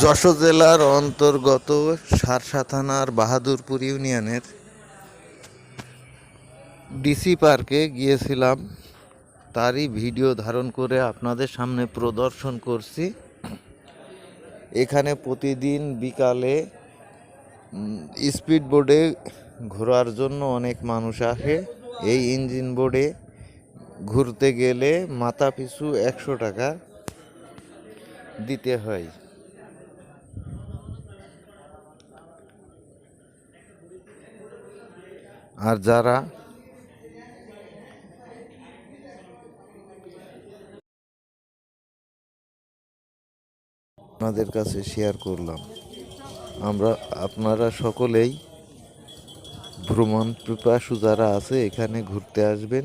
যশোর জেলার অন্তর্গত সারসা থানার বাহাদুরপুর ইউনিয়নের ডিসি পার্কে গিয়েছিলাম। তারই ভিডিও ধারণ করে আপনাদের সামনে প্রদর্শন করছি। এখানে প্রতিদিন বিকালে স্পিড বোর্ডে ঘোরার জন্য অনেক মানুষ আসে। এই ইঞ্জিন বোর্ডে ঘুরতে গেলে মাথা পিছু একশো টাকা দিতে হয়। আর যারা আপনাদের কাছে শেয়ার করলাম, আমরা আপনারা সকলেই ভ্রমণ পিপাসু যারা আছে এখানে ঘুরতে আসবেন।